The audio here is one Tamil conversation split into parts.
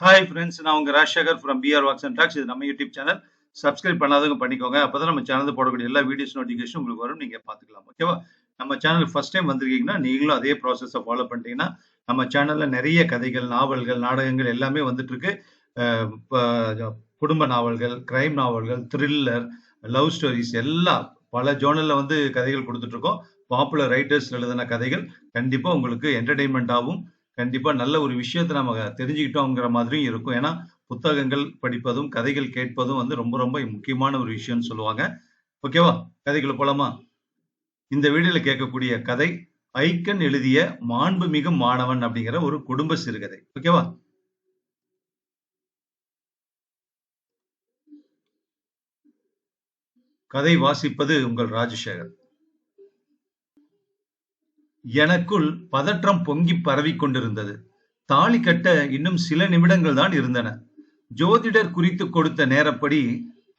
ஹாய் ஃப்ரெண்ட்ஸ் நான் உங்கள் Rajasekar from PR walks and talks இது நம்ம யூடியூப் சேனல் சப்ஸ்கிரைப் பண்ணாதவங்க பண்ணிக்கோங்க. அப்போ தான் நம்ம சேனல் போடக்கூடிய எல்லா வீடியோஸ் நோட்டிஃபிகேஷன் உங்களுக்கு வரும். நீங்கள் பார்த்துக்கலாம். ஓகேவா நம்ம சேனல் ஃபர்ஸ்ட் டைம் வந்திருக்கீங்கன்னா நீங்களும் அதே ப்ராசஸை ஃபாலோ பண்ணிட்டீங்கன்னா நம்ம சேனலில் நிறைய கதைகள் நாவல்கள் நாடகங்கள் எல்லாமே வந்துட்டுருக்கு. குடும்ப நாவல்கள் கிரைம் நாவல்கள் த்ரில்லர் லவ் ஸ்டோரிஸ் எல்லாம் பல ஜோனலில் வந்து கதைகள் கொடுத்துட்ருக்கோம் பாப்புலர் ரைட்டர்ஸ் எழுதின கதைகள் கண்டிப்பாக உங்களுக்கு என்டர்டைன்மெண்ட்டாகவும் கண்டிப்பா நல்ல ஒரு விஷயத்தை நம்ம தெரிஞ்சுக்கிட்டோங்கிற மாதிரியும் இருக்கும். ஏன்னா புத்தகங்கள் படிப்பதும் கதைகள் கேட்பதும் வந்து ரொம்ப ரொம்ப முக்கியமான ஒரு விஷயம்னு சொல்லுவாங்க. ஓகேவா கதைக்குள்ள போலாமா? இந்த வீடியோல கேட்கக்கூடிய கதை ஐக்கன் எழுதிய மாண்புமிகு மாணவன் அப்படிங்கிற ஒரு குடும்ப சிறுகதை. ஓகேவா கதை வாசிப்பது உங்கள் ராஜசேகர். எனக்குள் பதற்றம் பொங்கி பரவிக் கொண்டிருந்தது. தாலி கட்ட இன்னும் சில நிமிடங்கள் தான் இருந்தன. ஜோதிடர் குறித்து கொடுத்த நேரப்படி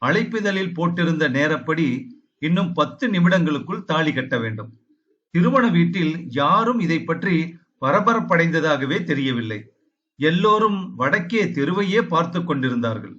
அழைப்பிதழில் போட்டிருந்த நேரப்படி இன்னும் பத்து நிமிடங்களுக்குள் தாலி கட்ட வேண்டும். திருமண வீட்டில் யாரும் இதை பற்றி பரபரப்படைந்ததாகவே தெரியவில்லை. எல்லோரும் வடக்கே தெருவையே பார்த்து கொண்டிருந்தார்கள்.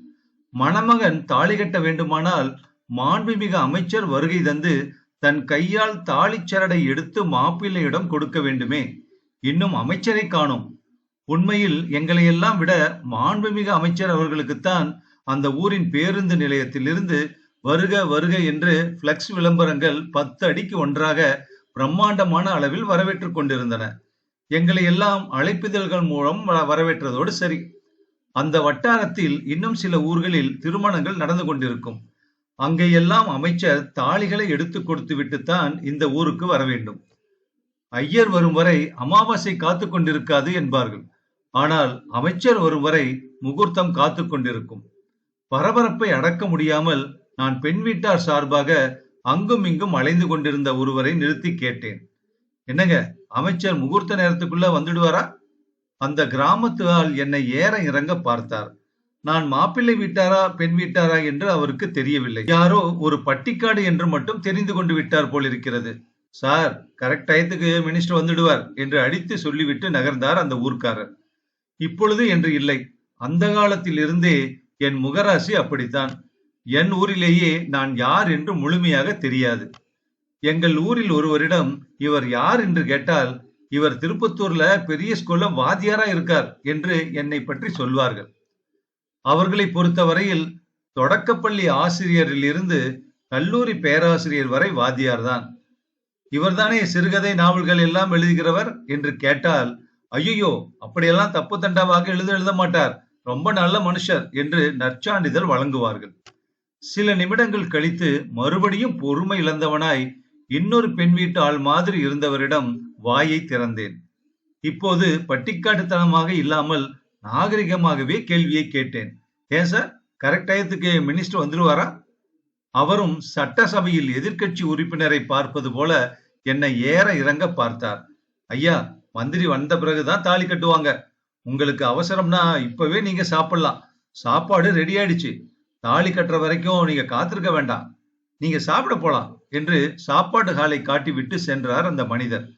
மணமகன் தாலி கட்ட வேண்டுமானால் மாண்புமிகு அமைச்சர் வருகை தந்து தன் கையால் தாலிச்சரடை எடுத்து மாப்பிள்ளையிடம் கொடுக்க வேண்டுமே. இன்னும் அமைச்சரை காணோம். உண்மையில் எங்களை எல்லாம் விட மாண்புமிகு அமைச்சர் அவர்களுக்குத்தான் அந்த ஊரின் பேருந்து நிலையத்திலிருந்து வருக வருக என்று பிளக்ஸ் விளம்பரங்கள் பத்து அடிக்கு ஒன்றாக பிரம்மாண்டமான அளவில் வரவேற்றுக் கொண்டிருந்தன. எங்களை எல்லாம் அழைப்பிதழ்கள் மூலம் வ- வரவேற்றதோடு சரி. அந்த வட்டாரத்தில் இன்னும் சில ஊர்களில் திருமணங்கள் நடந்து கொண்டிருக்கும். அங்கேயெல்லாம் அமைச்சர் தாளிகளை எடுத்து கொடுத்து விட்டுத்தான் இந்த ஊருக்கு வர வேண்டும். ஐயர் வரும் வரை அமாவாசை காத்து கொண்டிருக்காது என்பார்கள். ஆனால் அமைச்சர் வரும் வரை முகூர்த்தம் காத்து கொண்டிருக்கும். பரபரப்பை அடக்க முடியாமல் நான் பெண் வீட்டார் சார்பாக அங்கும் இங்கும் அலைந்து கொண்டிருந்த ஒருவரை நிறுத்தி கேட்டேன். என்னங்க அமைச்சர் முகூர்த்த நேரத்துக்குள்ள வந்துடுவாரா? அந்த கிராமத்து ஆள் என்னை ஏற இறங்க பார்த்தார். நான் மாப்பிள்ளை வீட்டாரா பெண் வீட்டாரா என்று அவருக்கு தெரியவில்லை. யாரோ ஒரு பட்டிக்காடு என்று மட்டும் தெரிந்து கொண்டு விட்டார் போல் இருக்கிறது. சார் கரெக்ட் டயத்துக்கு மினிஸ்டர் வந்துடுவார் என்று அடித்து சொல்லிவிட்டு நகர்ந்தார் அந்த ஊர்க்காரர். இப்பொழுது என்று இல்லை. அந்த காலத்தில் இருந்தே என் முகராசி அப்படித்தான். என் ஊரிலேயே நான் யார் என்று முழுமையாக தெரியாது. எங்கள் ஊரில் ஒருவரிடம் இவர் யார் என்று கேட்டால் இவர் திருப்பத்தூர்ல பெரிய ஸ்கூல்ல வாத்தியாரா இருக்கார் என்று என்னை பற்றி சொல்வார்கள். அவர்களை பொறுத்தவரையில் தொடக்கப்பள்ளி ஆசிரியரில் இருந்து கல்லூரி பேராசிரியர் வரை வாத்தியார் தான் இவர்தானே சிறுகதை நாவல்கள் எல்லாம் எழுதுகிறவர் என்று கேட்டால் ஐயோ அப்படியெல்லாம் தப்பு தண்டாவாக எழுத எழுத மாட்டார். ரொம்ப நல்ல மனுஷர் என்று நற்சான்றிதழ் வழங்குவார்கள். சில நிமிடங்கள் கழித்து மறுபடியும் பொறுமை இழந்தவனாய் இன்னொரு பெண் வீட்டு ஆள் மாதிரி இருந்தவரிடம் வாயை திறந்தேன். இப்போது பட்டிக்காட்டுத்தனமாக இல்லாமல் நாகரிகமாகவே கேள்வியை கேட்டேன். ஏன் சார் கரெக்ட் டயத்துக்கு மினிஸ்டர் வந்துருவாரா? அவரும் சட்டசபையில் எதிர்க்கட்சி உறுப்பினரை பார்ப்பது போல என்னை ஏற இறங்க பார்த்தார். ஐயா மந்திரி வந்த பிறகுதான் தாலி கட்டுவாங்க. உங்களுக்கு அவசரம்னா இப்பவே நீங்க சாப்பிடலாம். சாப்பாடு ரெடி ஆயிடுச்சு. தாலி கட்டுற வரைக்கும் நீங்க காத்திருக்க வேண்டாம். நீங்க சாப்பிட போலாம் என்று சாப்பாட்டு ஹாலை காட்டிவிட்டு சென்றார் அந்த மனிதர்.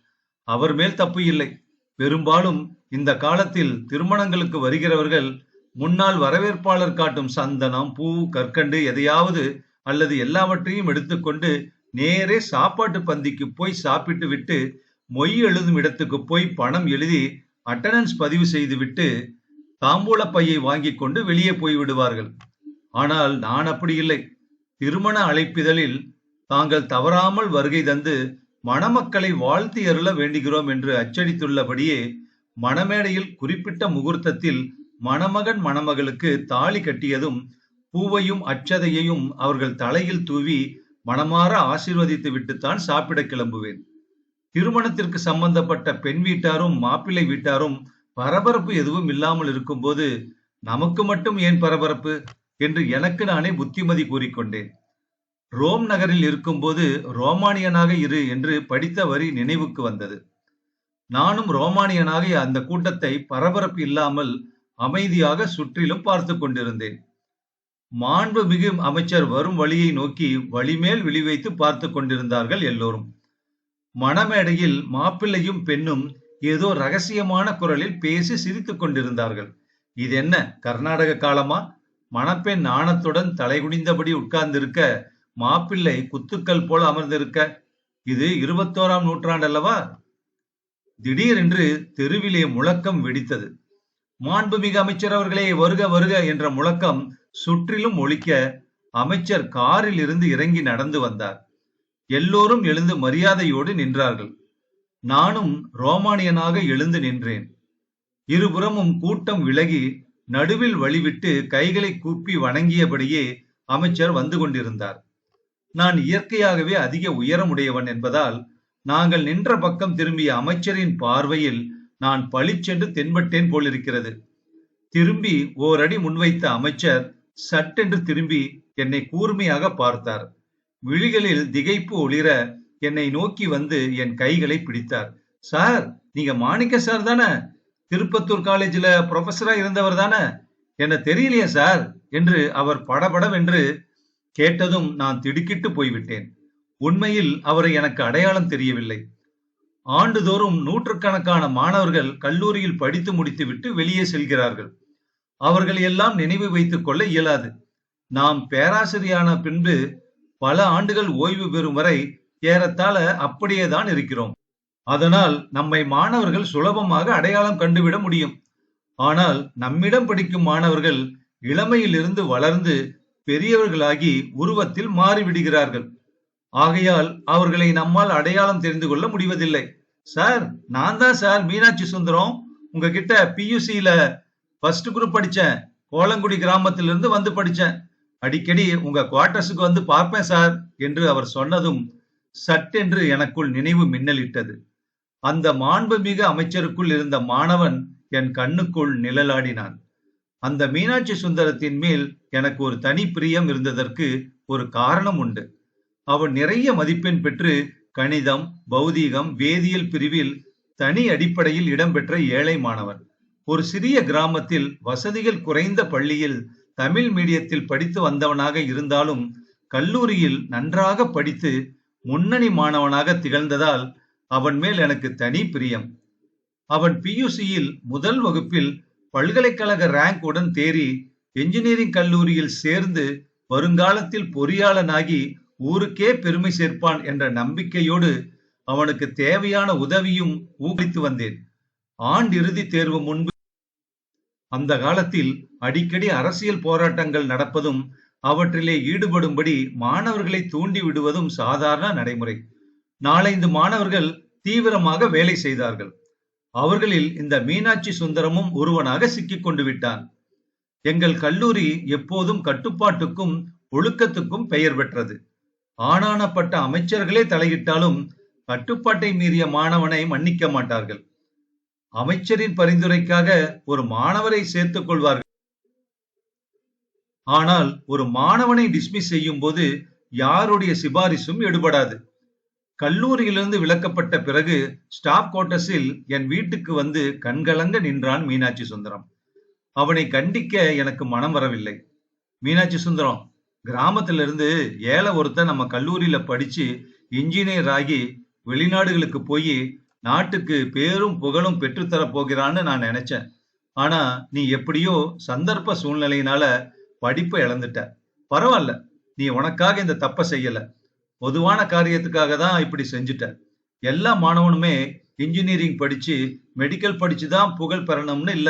அவர் மேல் தப்பு இல்லை. பெரும்பாலும் இந்த காலத்தில் திருமணங்களுக்கு வருகிறவர்கள் முன்னால் வரவேற்பாளர் காட்டும் சந்தனம் பூ கற்கண்டு எதையாவது அல்லது எல்லாவற்றையும் எடுத்துக்கொண்டு நேரே சாப்பாட்டு பந்திக்கு போய் சாப்பிட்டு விட்டு மொய் எழுதும் இடத்துக்கு போய் பணம் எழுதி அட்டண்டன்ஸ் பதிவு செய்துவிட்டு தாம்பூல பையை வாங்கி கொண்டு வெளியே போய் விடுவார்கள். ஆனால் நான் அப்படி இல்லை. திருமண அழைப்பிதழில் தாங்கள் தவறாமல் வருகை தந்து மணமக்களை வாழ்த்தி அருள வேண்டுகிறோம் என்று அச்சடித்துள்ளபடியே மணமேடையில் குறிப்பிட்ட முகூர்த்தத்தில் மணமகன் மணமகளுக்கு தாலி கட்டியதும் பூவையும் அச்சதையையும் அவர்கள் தலையில் தூவி மனமாற ஆசீர்வதித்து விட்டுத்தான் சாப்பிட கிளம்புவேன். திருமணத்திற்கு சம்பந்தப்பட்ட பெண் வீட்டாரும் மாப்பிள்ளை வீட்டாரும் பரபரப்பு எதுவும் இல்லாமல் இருக்கும்போது நமக்கு மட்டும் ஏன் பரபரப்பு? என்று எனக்கு நானே புத்திமதி கூறிக்கொண்டேன். ரோம் நகரில் இருக்கும்போது ரோமானியனாக இரு என்று படித்த வரி நினைவுக்கு வந்தது. நானும் ரோமானியனாக அந்த கூட்டத்தை பரபரப்பு இல்லாமல் அமைதியாக சுற்றிலும் பார்த்து கொண்டிருந்தேன். மாண்புமிகு அமைச்சர் வரும் வழியை நோக்கி வழிமேல் விழிவைத்து பார்த்து கொண்டிருந்தார்கள் எல்லோரும். மணமேடையில் மாப்பிள்ளையும் பெண்ணும் ஏதோ ரகசியமான குரலில் பேசி சிரித்துக் கொண்டிருந்தார்கள். இது என்ன கர்நாடக காலமா? மணப்பெண் நாணத்துடன் தலைகுனிந்தபடி உட்கார்ந்திருக்க மாப்பிள்ளை குத்துக்கள் போல அமர்ந்திருக்க? இது இருபத்தோராம் நூற்றாண்டு அல்லவா திடீரென்று தெருவிலே முழக்கம் வெடித்தது. மாண்புமிகு அமைச்சர் அவர்களே வருக வருக என்ற முழக்கம் சுற்றிலும் ஒழிக்க அமைச்சர் காரில் இருந்து இறங்கி நடந்து வந்தார். எல்லோரும் எழுந்து மரியாதையோடு நின்றார்கள். நானும் ரோமானியனாக எழுந்து நின்றேன். இருபுறமும் கூட்டம் விலகி நடுவில் வழிவிட்டு கைகளை கூப்பி வணங்கியபடியே அமைச்சர் வந்து கொண்டிருந்தார். நான் இயற்கையாகவே அதிக உயரமுடையவன் என்பதால் நாங்கள் நின்ற பக்கம் திரும்பிய அமைச்சரின் பார்வையில் நான் பளிச்சென்று தென்பட்டேன் போலிருக்கிறது. திரும்பி ஓரடி முன்வைத்த அமைச்சர் சட்டென்று திரும்பி என்னை கூர்மையாக பார்த்தார். விழிகளில் திகைப்பு ஒளிர என்னை நோக்கி வந்து என் கைகளை பிடித்தார். சார் நீங்க மாணிக்க சார் தானே? திருப்பத்தூர் காலேஜ்ல ப்ரொஃபஸரா இருந்தவர் தானே? என்ன தெரியலையே சார்? என்று அவர் படபடவென்று கேட்டதும் நான் திடுக்கிட்டு போய்விட்டேன். உண்மையில் அவரை எனக்கு அடையாளம் தெரியவில்லை. ஆண்டுதோறும் நூற்றுக்கணக்கான மாணவர்கள் கல்லூரியில் படித்து முடித்துவிட்டு வெளியே செல்கிறார்கள். அவர்கள் எல்லாம் நினைவு வைத்துக் கொள்ள இயலாது. நாம் பேராசிரியான பின்பு பல ஆண்டுகள் ஓய்வு பெறும் வரை ஏறத்தாழ அப்படியே தான் இருக்கிறோம். அதனால் நம்மை மாணவர்கள் சுலபமாக அடையாளம் கண்டுவிட முடியும். ஆனால் நம்மிடம் படிக்கும் மாணவர்கள் இளமையிலிருந்து வளர்ந்து பெரியவர்களாகி உருவத்தில் மாறிவிடுகிறார்கள். ஆகையால் அவர்களை நம்மால் அடையாளம் தெரிந்து கொள்ள முடிவதில்லை. சார் நான் தான் சார் மீனாட்சி சுந்தரம். உங்ககிட்ட பியூசியில ஃபர்ஸ்ட் குரூப் படித்தேன் கோலங்குடி கிராமத்திலிருந்து வந்து படித்தேன் அடிக்கடி உங்க குவார்டர்ஸுக்கு வந்து பார்ப்பேன் சார் என்று அவர் சொன்னதும் சட்டென்று எனக்குள் நினைவு மின்னலிட்டது. அந்த மாண்புமிகு அமைச்சருக்குள் இருந்த மாணவன் என் கண்ணுக்குள் நிழலாடினான். அந்த மீனாட்சி சுந்தரத்தின் மேல் எனக்கு ஒரு தனி பிரியம் இருந்ததற்கு ஒரு காரணம் உண்டு. அவன் நிறைய மதிப்பெண் பெற்று கணிதம் பௌதீகம் வேதியியல் பிரிவில் தனி அடிப்படையில் இடம்பெற்ற ஏழை மாணவன் ஒரு சிறிய கிராமத்தில் வசதிகள் குறைந்த பள்ளியில் தமிழ் மீடியத்தில் படித்து வந்தவனாக இருந்தாலும் கல்லூரியில் நன்றாக படித்து முன்னணி மாணவனாக திகழ்ந்ததால் அவன் மேல் எனக்கு தனி பிரியம். அவன் பியூசியில் முதல் வகுப்பில் பல்கலைக்கழக ரேங்க் உடன் தேறி என்ஜினியரிங் கல்லூரியில் சேர்ந்து வருங்காலத்தில் பொறியாளனாகி ஊருக்கே பெருமை சேர்ப்பான் என்ற நம்பிக்கையோடு அவனுக்கு தேவையான உதவியும் ஊக்குவித்து வந்தேன். ஆண்டிறுதி தேர்வு முன்பு அந்த காலத்தில் அடிக்கடி அரசியல் போராட்டங்கள் நடப்பதும் அவற்றிலே ஈடுபடும்படி மாணவர்களை தூண்டி விடுவதும் சாதாரண நடைமுறை. நாலைந்து மாணவர்கள் தீவிரமாக வேலை செய்தார்கள். அவர்களில் இந்த மீனாட்சி சுந்தரமும் ஒருவனாக சிக்கிக் கொண்டு விட்டான். எங்கள் கல்லூரி எப்போதும் கட்டுப்பாட்டுக்கும் ஒழுக்கத்துக்கும் பெயர் பெற்றது. ஆனானப்பட்ட அமைச்சர்களே தலையிட்டாலும் கட்டுப்பாட்டை மீறிய மாணவனை மன்னிக்க மாட்டார்கள். அமைச்சரின் பரிந்துரைக்காக ஒரு மாணவரை சேர்த்துக் கொள்வார்கள். ஆனால் ஒரு மாணவனை டிஸ்மிஸ் செய்யும் போது யாருடைய சிபாரிசும் எடுபடாது. கல்லூரியிலிருந்து விலக்கப்பட்ட பிறகு ஸ்டாப் கோட்டஸில் என் வீட்டுக்கு வந்து கண்கலங்க நின்றான் மீனாட்சி சுந்தரம். அவனை கண்டிக்க எனக்கு மனம் வரவில்லை. மீனாட்சி சுந்தரம் கிராமத்துல இருந்து ஏழை ஒருத்தன் நம்ம கல்லூரியில படிச்சு இன்ஜினியர் ஆகி வெளிநாடுகளுக்கு போய் நாட்டுக்கு பேரும் புகழும் பெற்றுத்தரப் போகிறான்னு நான் நினைச்சேன். ஆனா நீ எப்படியோ சந்தர்ப்ப சூழ்நிலையினால படிப்பை இழந்துட்ட. பரவாயில்ல நீ உனக்காக இந்த தப்ப செய்யல. பொதுவான காரியத்துக்காக தான் இப்படி செஞ்சுட்ட. எல்லா மாணவனுமே இன்ஜினியரிங் படிச்சு மெடிக்கல் படிச்சு தான் புகழ் பெறணும்னு இல்ல.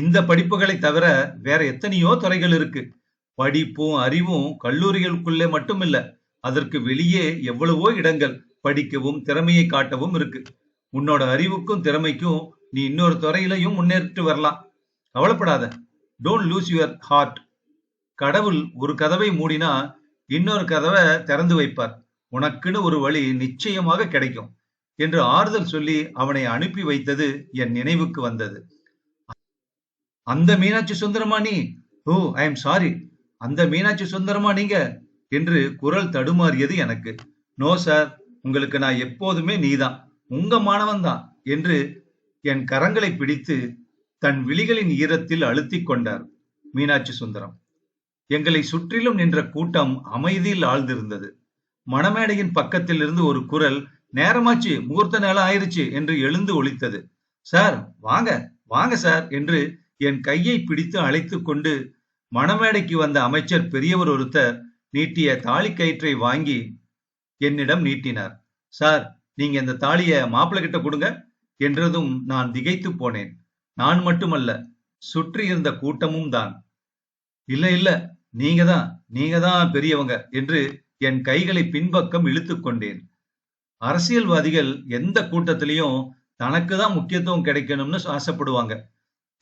இந்த படிப்புகளை தவிர வேற எத்தனையோ துறைகள் இருக்கு. படிப்பும் அறிவும் கல்லூரிகளுக்குள்ளே மட்டும் இல்ல அதற்கு வெளியே எவ்வளவோ இடங்கள் படிக்கவும் திறமையை காட்டவும் இருக்கு. உன்னோட அறிவுக்கும் திறமைக்கும் நீ இன்னொரு துறையிலையும் முன்னேறிட்டு வரலாம். கவலைப்படாத. டோன்ட் லூஸ் யுவர் ஹார்ட் கடவுள் ஒரு கதவை மூடினா இன்னொரு கதவை திறந்து வைப்பார். உனக்குன்னு ஒரு வழி நிச்சயமாக கிடைக்கும். என்று ஆறுதல் சொல்லி அவனை அனுப்பி வைத்தது என் நினைவுக்கு வந்தது. அந்த மீனாட்சி சுந்தரமா நீ? ஓ ஐ எம் சாரி அந்த மீனாட்சி சுந்தரமா நீங்க? என்று குரல் தடுமாறியது எனக்கு. நோ சார் உங்களுக்கு நான் எப்போதுமே நீதான். உங்க மாணவன் தான் என்று என் கரங்களை பிடித்து தன் விழிகளின் ஈரத்தில் அழுத்திக் கொண்டார் மீனாட்சி சுந்தரம். எங்களை சுற்றிலும் நின்ற கூட்டம் அமைதியில் ஆழ்ந்திருந்தது. மணமேடையின் பக்கத்தில் இருந்து ஒரு குரல் நேரமாச்சு முகூர்த்த நேரம் ஆயிருச்சு என்று எழுந்து ஒழித்தது சார் வாங்க வாங்க சார் என்று என் கையை பிடித்து அழைத்து கொண்டு மணமேடைக்கு வந்த அமைச்சர் பெரியவர் ஒருத்தர் நீட்டிய தாலி கயிற்றை வாங்கி என்னிடம் நீட்டினார். சார் நீங்க இந்த தாலிய மாப்பிள்ளை கிட்ட கொடுங்க என்றதும் நான் திகைத்து போனேன். நான் மட்டுமல்ல சுற்றி இருந்த கூட்டமும் தான். இல்ல இல்ல நீங்க தான் நீங்க தான் பெரியவங்க என்று என் கைகளை பின்பக்கம் இழுத்து கொண்டேன். அரசியல்வாதிகள் எந்த கூட்டத்திலையும் தனக்கு தான் முக்கியத்துவம் கிடைக்கணும்னு ஆசைப்படுவாங்க.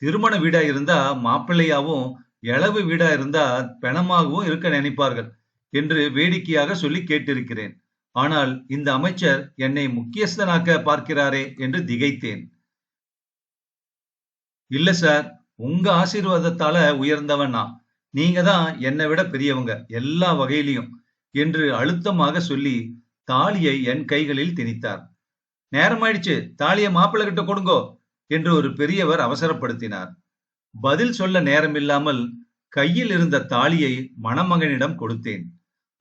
திருமண வீடா இருந்தா மாப்பிள்ளையாவும் இளவு வீடா இருந்தா பெணமாகவும் இருக்க நினைப்பார்கள் என்று வேடிக்கையாக சொல்லி கேட்டிருக்கிறேன். ஆனால் இந்த அமைச்சர் என்னை முக்கியஸ்தனாக்க பார்க்கிறாரே என்று திகைத்தேன். இல்ல சார் உங்க ஆசீர்வாதத்தால உயர்ந்தவன் நான். நீங்க தான் என்னை விட பெரியவங்க எல்லா வகையிலையும் என்று அழுத்தமாக சொல்லி தாலியை என் கைகளில் திணித்தார். நேரமாயிடுச்சு தாலியை மாப்பிள்ளை கிட்ட கொடுங்கோ. என்று ஒரு பெரியவர் அவசரப்படுத்தினார். பதில் சொல்ல நேரமில்லாமல் கையில் இருந்த தாலியை மணமகனிடம் கொடுத்தேன்.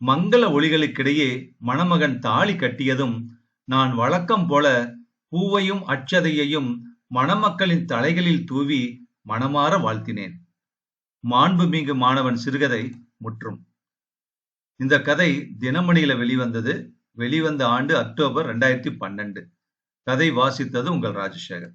மங்கள ஒளிகளுக்கிடையே மணமகன் தாலி கட்டியதும் நான் வழக்கம் போல பூவையும் அட்சதையையும் மணமக்களின் தலைகளில் தூவி மனமாற வாழ்த்தினேன். மாண்புமிகு மாணவன் சிறுகதை முற்றும். இந்த கதை தினமணியில வெளிவந்தது. வெளிவந்த ஆண்டு அக்டோபர் ரெண்டாயிரத்தி பன்னெண்டு. கதை வாசித்தது உங்கள் ராஜசேகர்.